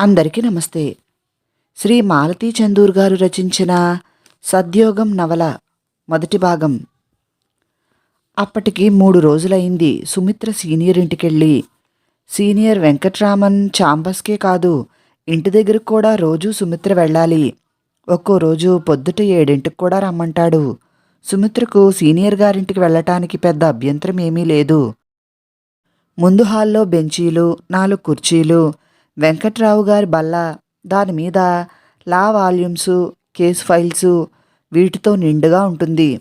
అందరికీ నమస్తే. శ్రీ మాలతీ చందూర్ గారు రచించిన సద్యోగం నవల మొదటి భాగం. అప్పటికి మూడు రోజులైంది సుమిత్ర సీనియర్ ఇంటికెళ్ళి. సీనియర్ వెంకట్రామన్ చాంబస్కే కాదు ఇంటి దగ్గరకు కూడా రోజు సుమిత్ర వెళ్ళాలి. ఒక్కో రోజు పొద్దుట ఏడింటికి కూడా రమ్మంటాడు. సుమిత్రకు సీనియర్ గారింటికి వెళ్ళటానికి పెద్ద అభ్యంతరం ఏమీ లేదు. ముందు హాల్లో బెంచీలు నాలుగు కుర్చీలు వెంకట్రావు గారి బల్ల దాని మీద లా వాల్యూమ్స్ కేసు ఫైల్స్ వీటితో నిండుగా ఉంటుంది.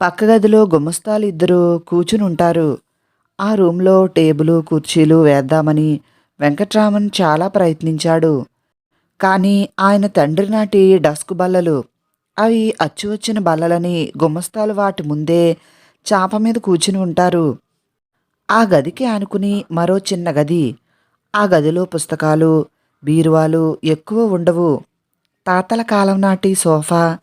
పక్క గదిలో గుమస్తాలు ఇద్దరు కూర్చుని ఉంటారు. ఆ రూమ్లో టేబుల్ కుర్చీలు వేద్దామని వెంకట్రామన్ చాలా ప్రయత్నించాడు. కానీ ఆయన తండ్రి నాటి డస్క్ బల్లలు అవి అచ్చువచ్చిన బల్లలని గుమస్తాలు వాటి ముందే చాప మీద కూర్చుని ఉంటారు. ఆ గదికి ఆనుకుని మరో చిన్న గది ఆ గదిలో పుస్తకాలు బీరువాలు ఎక్కువ ఉండవు. తాతల కాలం నాటి సోఫా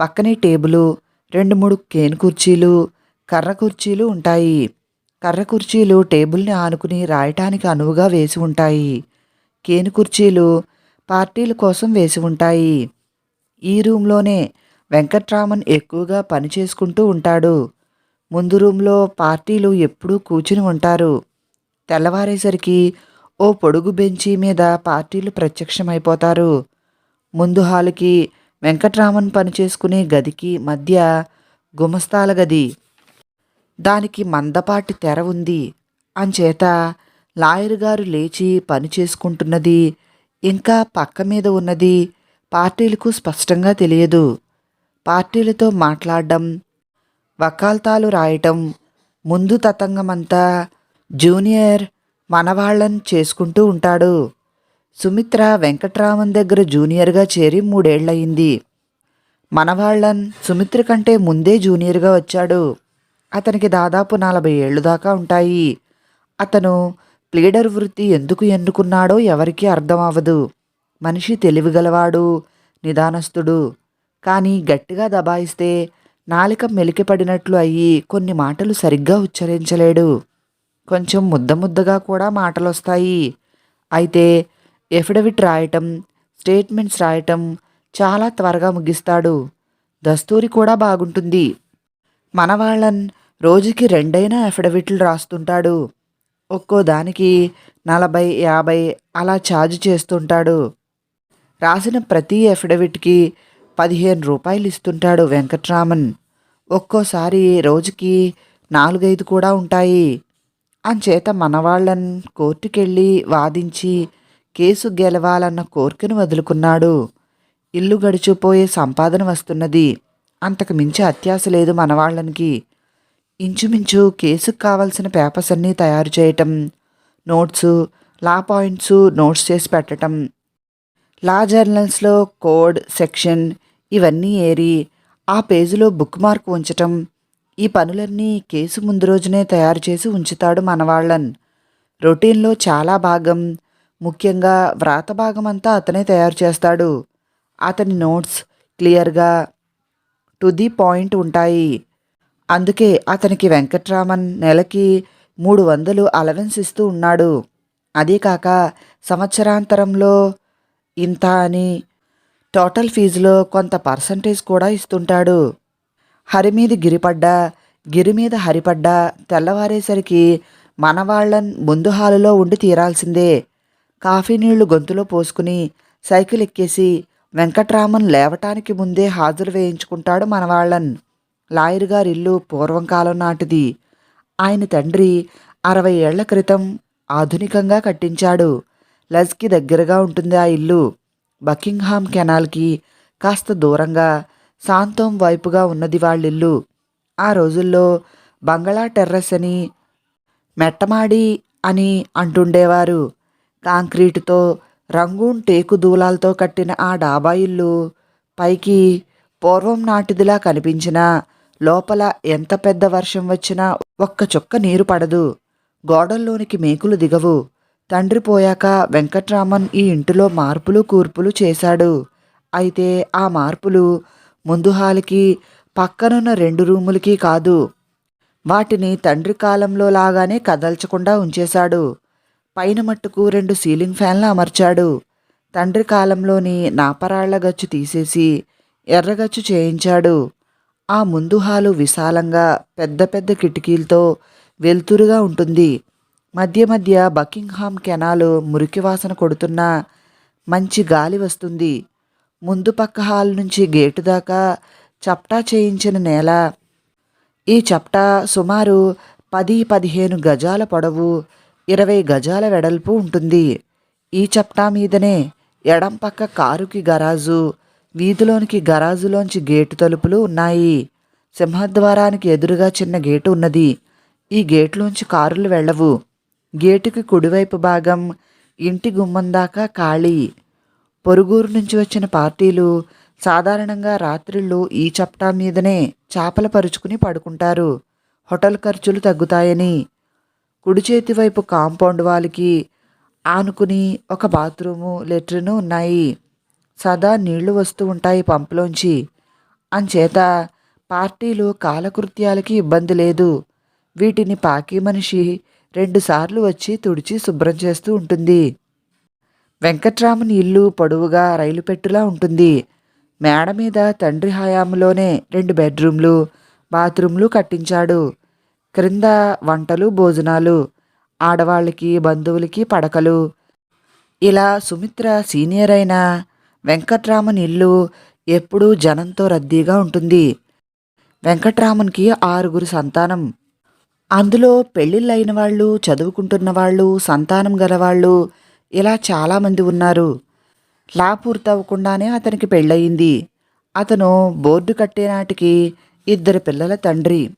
పక్కనే టేబులు రెండు మూడు కేను కుర్చీలు కర్ర కుర్చీలు ఉంటాయి. కర్ర కుర్చీలు టేబుల్ని ఆనుకుని రాయటానికి అనువుగా వేసి ఉంటాయి. కేను కుర్చీలు పార్టీల కోసం వేసి ఉంటాయి. ఈ రూమ్లోనే వెంకట్రామన్ ఎక్కువగా పని చేసుకుంటూ ఉంటాడు. ముందు రూమ్లో పార్టీలు ఎప్పుడూ కూర్చుని ఉంటారు. తెల్లవారేసరికి ఓ పొడుగు బెంచీ మీద పార్టీలు ప్రత్యక్షమైపోతారు. ముందు హాలుకి వెంకట్రామన్ పనిచేసుకునే గదికి మధ్య గుమస్తాల గది. దానికి మందపాటి తెర ఉంది. అంచేత లాయర్ గారు లేచి పని చేసుకుంటున్నది. ఇంకా పక్క మీద ఉన్నది పార్టీలకు స్పష్టంగా తెలియదు. పార్టీలతో మాట్లాడడం వకాల్తాలు రాయటం ముందు తతంగమంతా జూనియర్ మనవాళ్ళను చేసుకుంటూ ఉంటాడు. సుమిత్ర వెంకట్రామన్ దగ్గర జూనియర్గా చేరి మూడేళ్ళయింది. మనవాళ్ళన్ సుమిత్ర కంటే ముందే జూనియర్గా వచ్చాడు. అతనికి దాదాపు నలభై ఏళ్ళు దాకా ఉంటాయి. అతను ప్లీడర్ వృత్తి ఎందుకు ఎన్నుకున్నాడో ఎవరికీ అర్థం అవ్వదు మనిషి తెలివిగలవాడు నిదానస్తుడు. కానీ గట్టిగా దబాయిస్తే నాలిక మెలికిపడినట్లు అయ్యి కొన్ని మాటలు సరిగ్గా ఉచ్చరించలేడు. కొంచెం ముద్ద ముద్దగా కూడా మాటలు వస్తాయి అయితే ఎఫిడవిట్ రాయటం స్టేట్మెంట్స్ రాయటం చాలా త్వరగా ముగిస్తాడు. దస్తూరి కూడా బాగుంటుంది. మనవాళ్ళన్ రోజుకి రెండైనా అఫిడవిట్లు రాస్తుంటాడు. ఒక్కో దానికి నలభై యాభై అలా ఛార్జ్ చేస్తుంటాడు. రాసిన ప్రతి అఫిడవిట్కి పదిహేను రూపాయలు ఇస్తుంటాడు వెంకట్రామన్. ఒక్కోసారి రోజుకి నాలుగైదు కూడా ఉంటాయి. అంచేత మనవాళ్ళను కోర్టుకెళ్ళి వాదించి కేసు గెలవాలన్న కోరికను వదులుకున్నాడు. ఇల్లు గడిచిపోయే సంపాదన వస్తున్నది. అంతకు మించి అత్యాశ లేదు మనవాళ్ళనికి. ఇంచుమించు కేసుకు కావలసిన పేపర్స్ అన్నీ తయారు చేయటం నోట్స్ లా పాయింట్స్ నోట్స్ చేసి పెట్టటం లా జర్నల్స్లో కోడ్ సెక్షన్ ఇవన్నీ ఏరి ఆ పేజీలో బుక్ మార్క్ ఉంచటం ఈ పనులన్నీ కేసు ముందు రోజునే తయారు చేసి ఉంచుతాడు మనవాళ్ళన్. రొటీన్లో చాలా భాగం ముఖ్యంగా వ్రాత భాగం అంతా అతనే తయారు చేస్తాడు. అతని నోట్స్ క్లియర్గా టు ది పాయింట్ ఉంటాయి. అందుకే అతనికి వెంకట్రామన్ నెలకి మూడు వందలు అలవెన్స్ ఇస్తూ ఉన్నాడు. అదే కాక సంవత్సరాంతరంలో ఇంత అని టోటల్ ఫీజులో కొంత పర్సంటేజ్ కూడా ఇస్తుంటాడు. హరి మీద గిరిపడ్డా గిరి మీద హరిపడ్డా తెల్లవారేసరికి మనవాళ్ళన్ ముందు హాలులో ఉండి తీరాల్సిందే. కాఫీ నీళ్ళు గొంతులో పోసుకుని సైకిల్ ఎక్కేసి వెంకట్రామన్ లేవటానికి ముందే హాజరు వేయించుకుంటాడు మనవాళ్ళన్. లాయర్ గారి ఇల్లు పూర్వం కాలం నాటిది. ఆయన తండ్రి అరవై ఏళ్ళ క్రితం ఆధునికంగా కట్టించాడు. లజ్కి దగ్గరగా ఉంటుంది ఆ ఇల్లు. బకింగ్హామ్ కెనాల్కి కాస్త దూరంగా శాంతం వైపుగా ఉన్నది వాళ్ళిల్లు. ఆ రోజుల్లో బంగళా టెర్రస్ అని మెట్టమాడి అని అంటుండేవారు. కాంక్రీటుతో రంగూన్ టేకు దూలాలతో కట్టిన ఆ డాబా ఇల్లు పైకి పూర్వం నాటిదిలా కనిపించినా లోపల ఎంత పెద్ద వర్షం వచ్చినా ఒక్క చుక్క నీరు పడదు. గోడల్లోనికి మేకులు దిగవు. తండ్రి పోయాక వెంకట్రామన్ ఈ ఇంటిలో మార్పులు కూర్పులు చేశాడు. అయితే ఆ మార్పులు ముందు హాలుకి పక్కనున్న రెండు రూములకి కాదు. వాటిని తండ్రి కాలంలో లాగానే కదల్చకుండా ఉంచేశాడు. పైన మట్టుకు రెండు సీలింగ్ ఫ్యాన్లు అమర్చాడు. తండ్రి కాలంలోని నాపరాళ్ళ గచ్చు తీసేసి ఎర్రగచ్చు చేయించాడు. ఆ ముందు హాలు విశాలంగా పెద్ద పెద్ద కిటికీలతో వెలుతురుగా ఉంటుంది. మధ్య మధ్య బకింగ్హామ్ కెనాలు మురికి వాసన కొడుతున్న మంచి గాలి వస్తుంది. ముందు పక్క హాల్ నుంచి గేటు దాకా చప్టా చేయించిన నేల. ఈ చప్టా సుమారు పది పదిహేను గజాల పొడవు ఇరవై గజాల వెడల్పు ఉంటుంది. ఈ చప్టా మీదనే ఎడం పక్క కారుకి గరాజు వీధిలోనికి గరాజులోంచి గేటు తలుపులు ఉన్నాయి. సింహద్వారానికి ఎదురుగా చిన్న గేటు ఉన్నది. ఈ గేట్లోంచి కారులు వెళ్ళవు. గేటుకి కుడివైపు భాగం ఇంటి గుమ్మం దాకా ఖాళీ. పొరుగురు నుంచి వచ్చిన పార్టీలు సాధారణంగా రాత్రిళ్ళు ఈ చప్టా మీదనే చేపల పరుచుకుని పడుకుంటారు. హోటల్ ఖర్చులు తగ్గుతాయని కుడి చేతి వైపు కాంపౌండ్ వాల్కి ఆనుకుని ఒక బాత్రూము లెట్రిన్ ఉన్నాయి. సదా నీళ్ళు వస్తూ ఉంటాయి పంపులోంచి. అంచేత పార్టీలు కాలకృత్యాలకి ఇబ్బంది లేదు. వీటిని పాకి మనిషి రెండుసార్లు వచ్చి తుడిచి శుభ్రం చేస్తూ ఉంటుంది. వెంకట్రాముని ఇల్లు పొడవుగా రైలు పెట్టులా ఉంటుంది. మేడ మీద తండ్రి హయాంలోనే రెండు బెడ్రూమ్లు బాత్రూమ్లు కట్టించాడు. క్రింద వంటలు భోజనాలు ఆడవాళ్ళకి బంధువులకి పడకలు. ఇలా సుమిత్ర సీనియర్ అయిన వెంకట్రామన్ ఇల్లు ఎప్పుడూ జనంతో రద్దీగా ఉంటుంది. వెంకట్రామన్కి ఆరుగురు సంతానం. అందులో పెళ్ళిళ్ళైన వాళ్ళు చదువుకుంటున్న వాళ్ళు సంతానం గలవాళ్ళు ఇలా చాలామంది ఉన్నారు. లా పూర్తవ్వకుండానే అతనికి పెళ్ళయింది. అతను బోర్డు కట్టేనాటికి ఇద్దరు పిల్లల తండ్రి.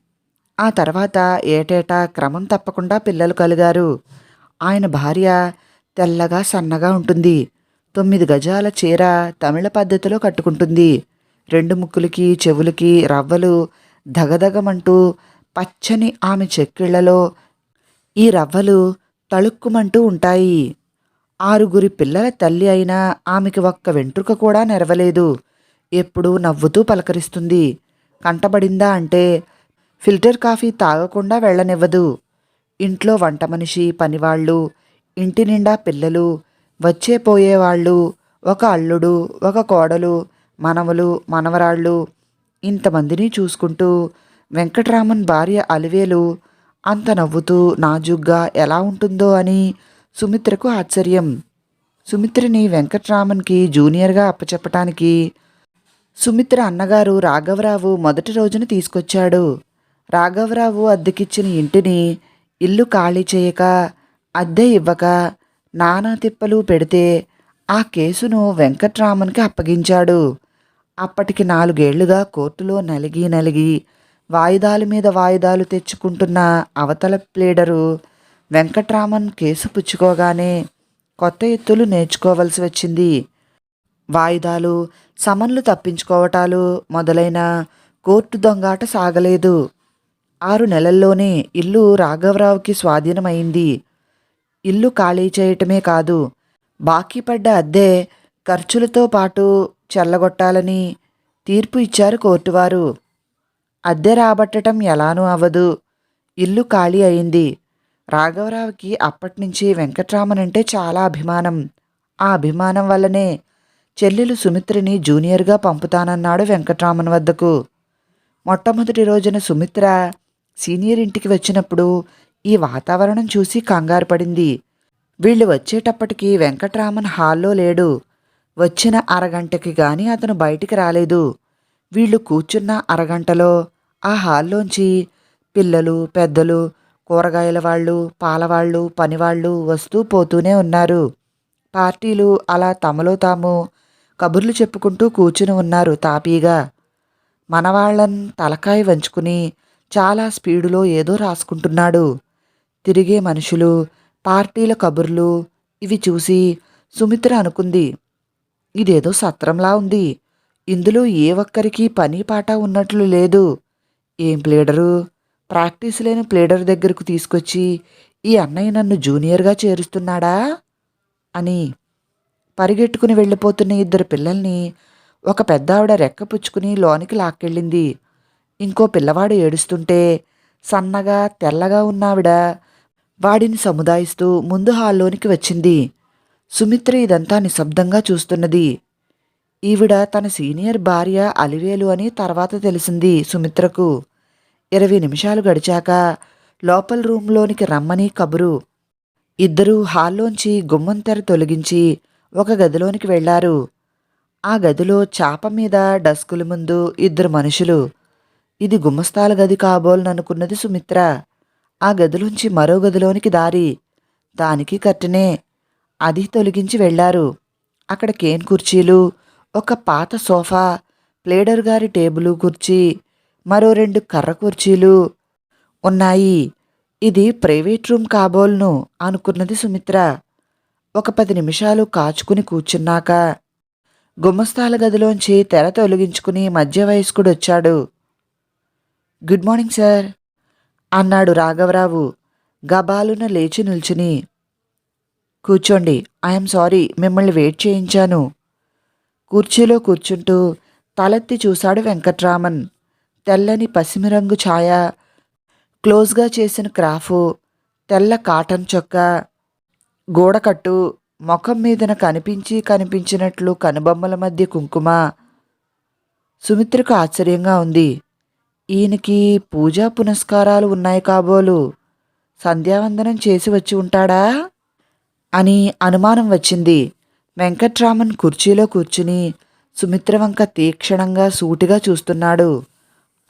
ఆ తర్వాత ఏటేటా క్రమం తప్పకుండా పిల్లలు కలిగారు. ఆయన భార్య తెల్లగా సన్నగా ఉంటుంది. తొమ్మిది గజాల చీర తమిళ పద్ధతిలో కట్టుకుంటుంది. రెండు ముక్కులకి చెవులకి రవ్వలు దగదగమంటూ పచ్చని ఆమె చెక్కిళ్ళలో ఈ రవ్వలు తళుక్కుమంటూ ఉంటాయి. ఆరుగురి పిల్లల తల్లి అయినా ఆమెకి ఒక్క వెంట్రుక కూడా నెరవలేదు. ఎప్పుడూ నవ్వుతూ పలకరిస్తుంది. కంటబడిందా అంటే ఫిల్టర్ కాఫీ తాగకుండా వెళ్ళనివ్వదు. ఇంట్లో వంట మనిషి పనివాళ్ళు ఇంటి నిండా పిల్లలు వచ్చే పోయేవాళ్ళు ఒక అల్లుడు ఒక కోడలు మనవలు మనవరాళ్ళు ఇంతమందిని చూసుకుంటూ వెంకట్రామన్ భార్య అలివేలు అంత నవ్వుతూ నాజుగ్గా ఎలా ఉంటుందో అని సుమిత్రకు ఆశ్చర్యం. సుమిత్రని వెంకట్రామన్కి జూనియర్గా అప్పచెప్పటానికి సుమిత్ర అన్నగారు రాఘవరావు మొదటి రోజున తీసుకొచ్చాడు. రాఘవరావు అద్దెకిచ్చిన ఇంటిని ఇల్లు ఖాళీ చేయక అద్దె ఇవ్వక నానా తిప్పలు పెడితే ఆ కేసును వెంకట్రామన్కి అప్పగించాడు. అప్పటికి నాలుగేళ్ళుగా కోర్టులో నలిగి నలిగి వాయిదాల మీద వాయిదాలు తెచ్చుకుంటున్న అవతల ప్లేడరు వెంకట్రామన్ కేసు పుచ్చుకోగానే కొత్త ఎత్తులు నేర్చుకోవలసి వచ్చింది. వాయిదాలు సమన్లు తప్పించుకోవటాలు మొదలైన కోర్టు దొంగాట సాగలేదు. ఆరు నెలల్లోనే ఇల్లు రాఘవరావుకి స్వాధీనమైంది. ఇల్లు ఖాళీ చేయటమే కాదు బాకీ పడ్డ అద్దె ఖర్చులతో పాటు చెల్లగొట్టాలని తీర్పు ఇచ్చారు కోర్టువారు. అద్దె రాబట్టడం ఎలానూ అవ్వదు. ఇల్లు ఖాళీ అయింది. రాఘవరావుకి అప్పటినుంచి వెంకట్రామన్ అంటే చాలా అభిమానం. ఆ అభిమానం వల్లనే చెల్లెలు సుమిత్రని జూనియర్గా పంపుతానన్నాడు వెంకట్రామన్ వద్దకు. మొట్టమొదటి రోజున సుమిత్ర సీనియర్ ఇంటికి వచ్చినప్పుడు ఈ వాతావరణం చూసి కంగారు పడింది. వీళ్ళు వచ్చేటప్పటికి వెంకట్రామన్ హాల్లో లేడు. వచ్చిన అరగంటకి గాని అతను బయటికి రాలేదు. వీళ్ళు కూర్చున్న అరగంటలో ఆ హాల్లోంచి పిల్లలు పెద్దలు కూరగాయల వాళ్ళు పాలవాళ్ళు పనివాళ్ళు వస్తూ పోతూనే ఉన్నారు. పార్టీలు అలా తమలో తాము కబుర్లు చెప్పుకుంటూ కూర్చుని ఉన్నారు తాపీగా. మనవాళ్ళన్ తలకాయ వంచుకుని చాలా స్పీడులో ఏదో రాసుకుంటున్నాడు. తిరిగే మనుషులు పార్టీల కబుర్లు ఇవి చూసి సుమిత్ర అనుకుంది. ఇదేదో సత్రంలా ఉంది. ఇందులో ఏ ఒక్కరికి పని పాట ఉన్నట్లు లేదు. ఏం ప్లేడరు? ప్రాక్టీస్ లేని ప్లేడర్ దగ్గరకు తీసుకొచ్చి ఈ అన్నయ్య నన్ను జూనియర్గా చేరుస్తున్నాడా? అని పరిగెట్టుకుని వెళ్ళిపోతున్న ఇద్దరు పిల్లల్ని ఒక పెద్దావిడ రెక్క పుచ్చుకుని లోనికి లాక్కెళ్ళింది. ఇంకో పిల్లవాడు ఏడుస్తుంటే సన్నగా తెల్లగా ఉన్నావిడ వాడిని సముదాయిస్తూ ముందు హాల్లోనికి వచ్చింది. సుమిత్ర ఇదంతా నిశ్శబ్దంగా చూస్తున్నది. ఈవిడ తన సీనియర్ భార్య అలివేలు అని తర్వాత తెలిసింది సుమిత్రకు. ఇరవై నిమిషాలు గడిచాక లోపల రూంలోనికి రమ్మని కబురు. ఇద్దరూ హాల్లోంచి గుమ్మం తెర తొలగించి ఒక గదిలోనికి వెళ్ళారు ఆ గదిలో చాప మీద డస్కుల ముందు ఇద్దరు మనుషులు. ఇది గుమ్మస్తాల గది కాబోలననుకున్నది సుమిత్ర. ఆ గదిలోంచి మరో గదిలోనికి దారి. దానికి కట్టినే అది తొలగించి వెళ్ళారు అక్కడ కేన్ కుర్చీలు ఒక పాత సోఫా ప్లేడర్ గారి టేబుల్ కుర్చీ మరో రెండు కర్ర కుర్చీలు ఉన్నాయి. ఇది ప్రైవేట్ రూమ్ కాబోల్ను అనుకున్నది సుమిత్ర. ఒక పది నిమిషాలు కాచుకుని కూర్చున్నాక గుమ్మస్తాల గదిలోంచి తెర తొలగించుకుని మధ్య వయస్కుడు వచ్చాడు. గుడ్ మార్నింగ్ సార్ అన్నాడు రాఘవరావు గబాలున లేచి నిల్చుని. కూర్చోండి ఐఎమ్ సారీ మిమ్మల్ని వెయిట్ చేయించాను. కుర్చీలో కూర్చుంటూ తలెత్తి చూశాడు వెంకట్రామన్. తెల్లని పసిమి రంగు ఛాయ క్లోజ్గా చేసిన క్రాఫు తెల్ల కాటన్ చొక్కా గోడకట్టు ముఖం మీదన కనిపించి కనిపించినట్లు కనుబొమ్మల మధ్య కుంకుమ. సుమిత్రకు ఆశ్చర్యంగా ఉంది. ఈయనకి పూజా పునస్కారాలు ఉన్నాయి కాబోలు. సంధ్యావందనం చేసి వచ్చి ఉంటాడా? అని అనుమానం వచ్చింది. వెంకట్రామన్ కుర్చీలో కూర్చుని సుమిత్ర వంక తీక్షణంగా సూటిగా చూస్తున్నాడు.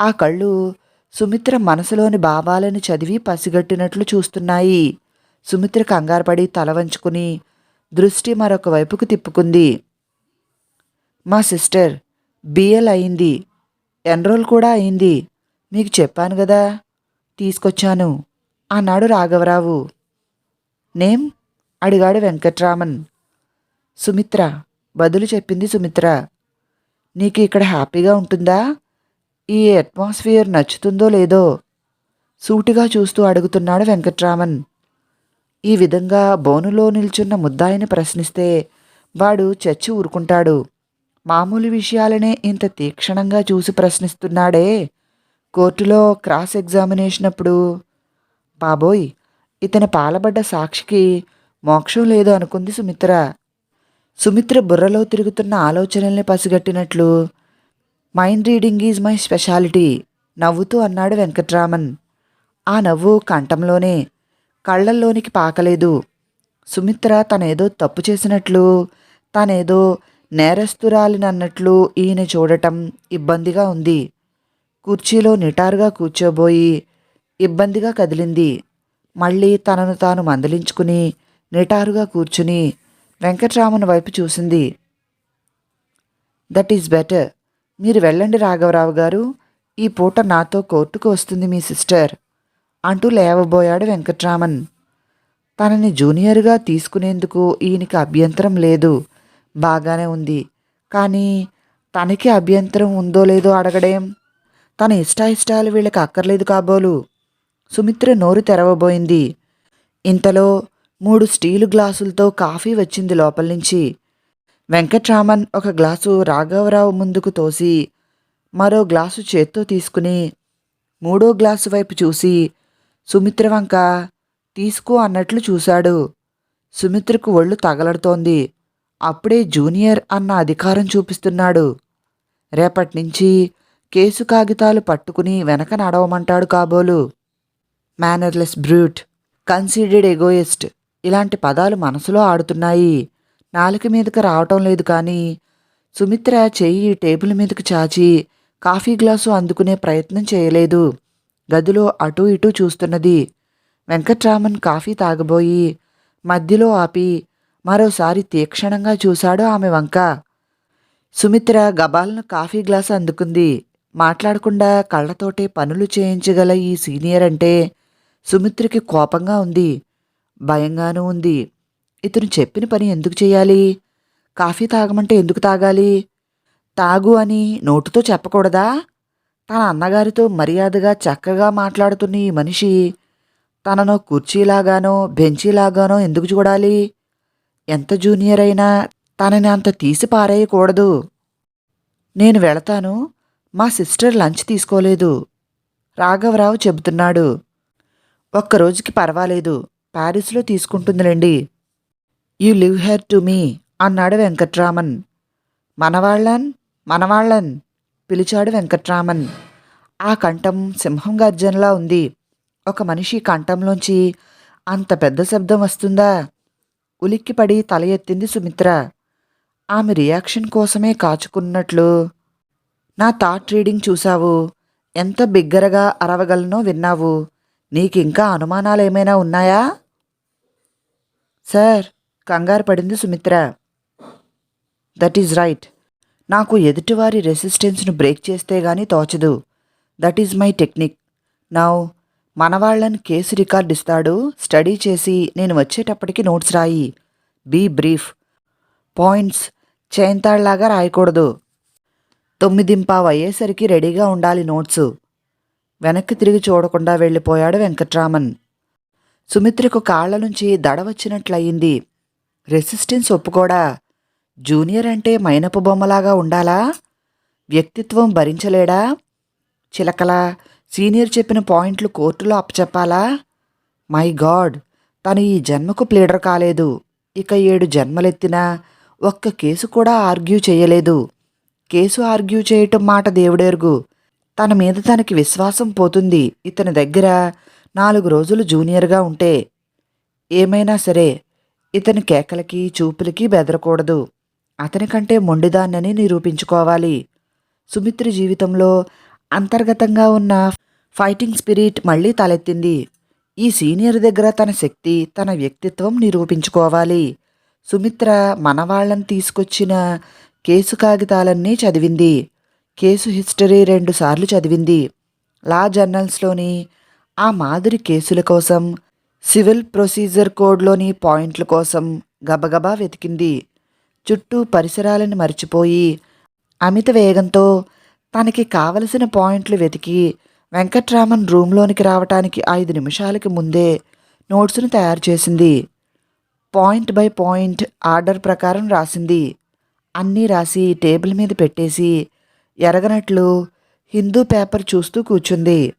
ఆ కళ్ళు సుమిత్ర మనసులోని భావాలను చదివి పసిగట్టినట్లు చూస్తున్నాయి. సుమిత్ర కంగారుపడి తల వంచుకుని దృష్టి మరొక వైపుకు తిప్పుకుంది. మా సిస్టర్ బిఎల్ అయింది. ఎన్రోల్ కూడా అయింది. మీకు చెప్పాను కదా తీసుకొచ్చాను అన్నాడు రాఘవరావు. నేమ్ అడిగాడు వెంకట్రామన్. సుమిత్ర బదులు చెప్పింది సుమిత్ర. నీకు ఇక్కడ హ్యాపీగా ఉంటుందా? ఈ అట్మాస్ఫియర్ నచ్చుతుందో లేదో సూటిగా చూస్తూ అడుగుతున్నాడు వెంకట్రామన్. ఈ విధంగా బోనులో నిల్చున్న ముద్దాయిని ప్రశ్నిస్తే వాడు చచ్చి ఊరుకుంటాడు. మామూలు విషయాలనే ఇంత తీక్షణంగా చూసి ప్రశ్నిస్తున్నాడే. కోర్టులో క్రాస్ ఎగ్జామినేషన్ అప్పుడు బాబోయ్ ఇతని పాలబడ్డ సాక్షికి మోక్షం లేదు అనుకుంది సుమిత్ర. సుమిత్ర బుర్రలో తిరుగుతున్న ఆలోచనల్ని పసిగట్టినట్లు mind reading is my speciality నవ్వుతూ అన్నాడు వెంకట్రామన్. ఆ నవ్వు కంఠంలోనే కళ్ళల్లోనికి పాకలేదు. సుమిత్ర తనేదో తప్పు చేసినట్లు తనేదో నేరస్తురాలినన్నట్లు ఈయన చూడటం ఇబ్బందిగా ఉంది. కుర్చీలో నిటారుగా కూర్చోబోయి ఇబ్బందిగా కదిలింది. మళ్ళీ తనను తాను మందలించుకుని నిటారుగా కూర్చుని వెంకట్రామన్ వైపు చూసింది. దట్ ఈజ్ బెటర్ మీరు వెళ్ళండి రాఘవరావు గారు. ఈ పూట నాతో కోర్టుకు వస్తుంది మీ సిస్టర్ అంటూ లేవబోయాడు వెంకట్రామన్. తనని జూనియర్గా తీసుకునేందుకు ఈయనకి అభ్యంతరం లేదు. బాగానే ఉంది. కానీ తనకి అభ్యంతరం ఉందో లేదో అడగడేం? తన ఇష్టాయిష్టాలు వీళ్ళకి అక్కర్లేదు కాబోలు. సుమిత్ర నోరు తెరవబోయింది. ఇంతలో మూడు స్టీలు గ్లాసులతో కాఫీ వచ్చింది లోపల నుంచి వెంకట్రామన్ ఒక గ్లాసు రాఘవరావు ముందుకు తోసి మరో గ్లాసు చేత్తో తీసుకుని మూడో గ్లాసు వైపు చూసి సుమిత్ర వంక తీసుకో అన్నట్లు చూశాడు. సుమిత్రకు ఒళ్ళు తగలడుతోంది. అప్పుడే జూనియర్ అన్న అధికారం చూపిస్తున్నాడు. రేపట్నుంచి కేసు కాగితాలు పట్టుకుని వెనక నడవమంటాడు కాబోలు. మేనర్లెస్ బ్రూట్ కన్సిడర్డ్ ఎగోయిస్ట్ ఇలాంటి పదాలు మనసులో ఆడుతున్నాయి. నాలుక మీదకి రావటం లేదు కానీ సుమిత్ర చెయ్యి టేబుల్ మీదకి చాచి కాఫీ గ్లాసు అందుకునే ప్రయత్నం చేయలేదు. గదిలో అటూ ఇటూ చూస్తున్నది. వెంకట్రామన్ కాఫీ తాగబోయి మధ్యలో ఆపి మరోసారి తీక్షణంగా చూశాడు ఆమె వంక. సుమిత్ర గబాలను కాఫీ గ్లాసు అందుకుంది. మాట్లాడకుండా కళ్ళతోటే పనులు చేయించగల ఈ సీనియర్ అంటే సుమిత్రకి కోపంగా ఉంది. భయంగానూ ఉంది. ఇతను చెప్పిన పని ఎందుకు చేయాలి? కాఫీ తాగమంటే ఎందుకు తాగాలి? తాగు అని నోటుతో చెప్పకూడదా? తన అన్నగారితో మర్యాదగా చక్కగా మాట్లాడుతున్న ఈ మనిషి తనను కుర్చీలాగానో బెంచీలాగానో ఎందుకు చూడాలి? ఎంత జూనియర్ అయినా తనని అంత తీసి పారేయకూడదు. నేను వెళతాను మా సిస్టర్ లంచ్ తీసుకోలేదు రాఘవరావు చెబుతున్నాడు. ఒక్కరోజుకి పర్వాలేదు ప్యారిస్లో తీసుకుంటుందిలేండి. You leave her to me అన్నాడు వెంకట్రామన్. మనవాళ్ళన్ మనవాళ్ళన్ పిలిచాడు వెంకట్రామన్. ఆ కంఠం సింహం గర్జనలా ఉంది. ఒక మనిషి కంఠంలోంచి అంత పెద్ద శబ్దం వస్తుందా? ఉలిక్కిపడి తల ఎత్తింది సుమిత్ర. ఆమె రియాక్షన్ కోసమే కాచుకున్నట్లు. నా థాట్ రీడింగ్ చూశావు. ఎంత బిగ్గరగా అరవగలనో విన్నావు. నీకింకా అనుమానాలేమైనా ఉన్నాయా? సార్ కంగారు పడింది సుమిత్ర. దట్ ఈజ్ రైట్ నాకు ఎదుటివారి రెసిస్టెన్స్ను బ్రేక్ చేస్తే గానీ తోచదు. That is my technique now మనవాళ్ళని case record ఇస్తాడు స్టడీ చేసి నేను వచ్చేటప్పటికి నోట్స్ రాయి. బీ బ్రీఫ్ పాయింట్స్ చేంతాళ్ళాగా రాయకూడదు. తొమ్మిదింపావు అయ్యేసరికి రెడీగా ఉండాలి నోట్సు. వెనక్కి తిరిగి చూడకుండా వెళ్ళిపోయాడు వెంకట్రామన్. సుమిత్రకు కాళ్ళ నుంచి దడ వచ్చినట్లయింది. రెసిస్టెన్స్ ఒప్పుకోడా? జూనియర్ అంటే మైనపు బొమ్మలాగా ఉండాలా? వ్యక్తిత్వం భరించలేడా? చిలకలా సీనియర్ చెప్పిన పాయింట్లు కోర్టులో అప్పచెప్పాలా? మై గాడ్ తను ఈ జన్మకు ప్లీడర్ కాలేదు. ఇక ఏడు జన్మలెత్తినా ఒక్క కేసు కూడా ఆర్గ్యూ చేయలేదు. కేసు ఆర్గ్యూ చేయటం మాట దేవుడెరుగు. తన మీద తనకి విశ్వాసం పోతుంది. ఇతని దగ్గర నాలుగు రోజులు జూనియర్గా ఉంటే ఏమైనా సరే ఇతని కేకలకి చూపులకి బెదరకూడదు. అతనికంటే మొండిదాన్నని నిరూపించుకోవాలి. సుమిత్ర జీవితంలో అంతర్గతంగా ఉన్న ఫైటింగ్ స్పిరిట్ మళ్ళీ తలెత్తింది. ఈ సీనియర్ దగ్గర తన శక్తి తన వ్యక్తిత్వం నిరూపించుకోవాలి. సుమిత్ర మనవాళ్ళను తీసుకొచ్చిన కేసు కాగితాలన్నీ చదివింది. కేసు హిస్టరీ రెండుసార్లు చదివింది. లా జర్నల్స్లోని ఆ మాదిరి కేసుల కోసం సివిల్ ప్రొసీజర్ కోడ్లోని పాయింట్ల కోసం గబగబా వెతికింది. చుట్టూ పరిసరాలను మర్చిపోయి అమిత వేగంతో తనకి కావలసిన పాయింట్లు వెతికి వెంకట్రామన్ రూమ్లోనికి రావటానికి ఐదు నిమిషాలకి ముందే నోట్స్ను తయారు చేసింది. పాయింట్ బై పాయింట్ ఆర్డర్ ప్రకారం రాసింది. అన్నీ రాసి టేబుల్ మీద పెట్టేసి ఎరగనట్లు హిందూ పేపర్ చూస్తూ కూర్చుంది.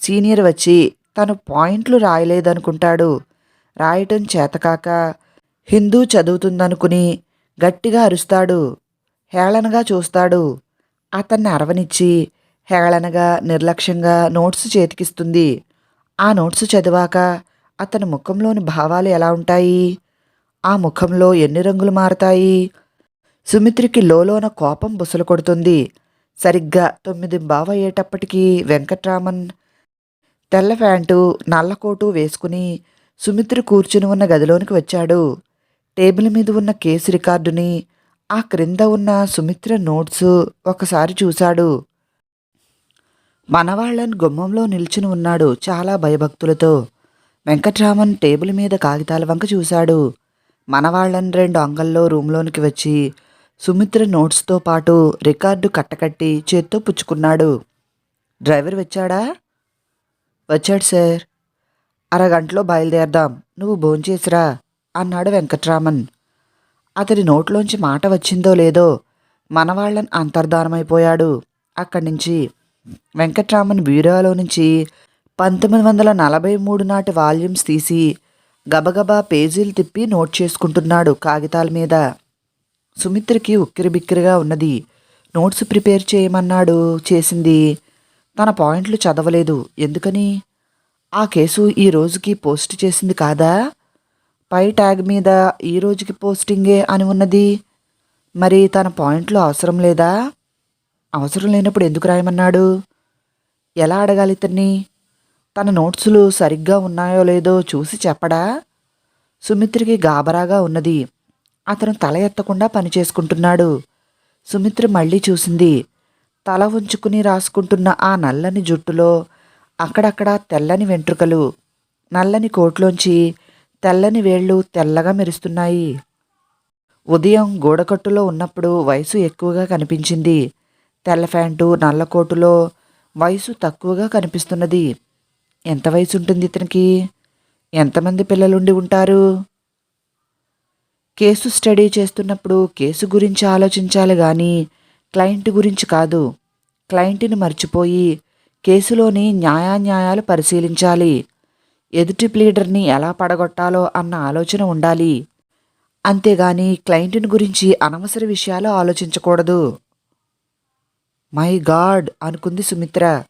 సీనియర్ వచ్చి తను పాయింట్లు రాయలేదనుకుంటాడు. రాయటం చేతకాక హిందూ చదువుతుందనుకుని గట్టిగా అరుస్తాడు. హేళనగా చూస్తాడు. అతన్ని అరవనిచ్చి హేళనగా నిర్లక్ష్యంగా నోట్స్ చేతికిస్తుంది. ఆ నోట్స్ చదివాక అతని ముఖంలోని భావాలు ఎలా ఉంటాయి? ఆ ముఖంలో ఎన్ని రంగులు మారతాయి? సుమిత్రికి లోలోన కోపం బుసలు కొడుతుంది. సరిగ్గా తొమ్మిది బావయ్యేటప్పటికీ వెంకట్రామన్ తెల్ల ప్యాంటు నల్ల కోటు వేసుకుని సుమిత్ర కూర్చుని ఉన్న గదిలోనికి వచ్చాడు. టేబుల్ మీద ఉన్న కేసు రికార్డుని ఆ క్రింద ఉన్న సుమిత్ర నోట్స్ ఒకసారి చూశాడు. మనవాళ్ళని గుమ్మంలో నిల్చుని ఉన్నాడు చాలా భయభక్తులతో. వెంకట్రామన్ టేబుల్ మీద కాగితాల వంక చూశాడు. మనవాళ్ళని రెండు అంగల్లో రూమ్లోనికి వచ్చి సుమిత్ర నోట్స్తో పాటు రికార్డు కట్టకట్టి చేత్తో పుచ్చుకున్నాడు. డ్రైవర్ వచ్చాడా? వచ్చాడు సార్. అరగంటలో బయలుదేరదాం. నువ్వు భోంచేసిరా అన్నాడు వెంకట్రామన్. అతడి నోట్లోంచి మాట వచ్చిందో లేదో మనవాళ్ళని అంతర్ధానమైపోయాడు. అక్కడి నుంచి వెంకట్రామన్ బ్యూరోలో నుంచి పంతొమ్మిది వందల నలభై మూడు నాటి వాల్యూమ్స్ తీసి గబగబా పేజీలు తిప్పి నోట్ చేసుకుంటున్నాడు కాగితాల మీద. సుమిత్రకి ఉక్కిరిబిక్కిరిగా ఉన్నది. నోట్స్ ప్రిపేర్ చేయమన్నాడు చేసింది తన పాయింట్లు చదవలేదు. ఎందుకని? ఆ కేసు ఈ రోజుకి పోస్ట్ చేసింది కాదా? పై ట్యాగ్ మీద ఈ రోజుకి పోస్టింగే అని ఉన్నది. మరి తన పాయింట్లు అవసరం లేదా? అవసరం లేనప్పుడు ఎందుకు రాయమన్నాడు? ఎలా అడగాలి ఇతన్ని? తన నోట్సులు సరిగ్గా ఉన్నాయో లేదో చూసి చెప్పడా? సుమిత్రికి గాబరాగా ఉన్నది. అతను తల ఎత్తకుండా పని చేసుకుంటున్నాడు. సుమిత్ర మళ్ళీ చూసింది. తల ఉంచుకుని రాసుకుంటున్న ఆ నల్లని జుట్టులో అక్కడక్కడ తెల్లని వెంట్రుకలు నల్లని కోట్లోంచి తెల్లని వేళ్ళు తెల్లగా మెరుస్తున్నాయి. ఉదయం గోడకట్టులో ఉన్నప్పుడు వయసు ఎక్కువగా కనిపించింది. తెల్ల ప్యాంటు నల్ల కోటులో వయసు తక్కువగా కనిపిస్తున్నది. ఎంత వయసు ఉంటుంది ఇతనికి? ఎంతమంది పిల్లలుండి ఉంటారు? కేసు స్టడీ చేస్తున్నప్పుడు కేసు గురించి ఆలోచించాలి కానీ క్లయింట్ గురించి కాదు. క్లయింట్ని మర్చిపోయి కేసులోని న్యాయాన్యాయాలు పరిశీలించాలి. ఎదుటి ప్లీడర్ని ఎలా పడగొట్టాలో అన్న ఆలోచన ఉండాలి. అంతేగాని క్లయింట్ని గురించి అనవసర విషయాలు ఆలోచించకూడదు. మై గాడ్ అనుకుంది సుమిత్ర.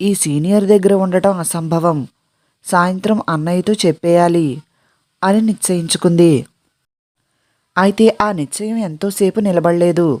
ఈ సీనియర్ దగ్గర ఉండటం అసంభవం. సాయంత్రం అన్నయ్యతో చెప్పేయాలి అని నిశ్చయించుకుంది. అయితే ఆ నిశ్చయం ఎంతోసేపు నిలబడలేదు.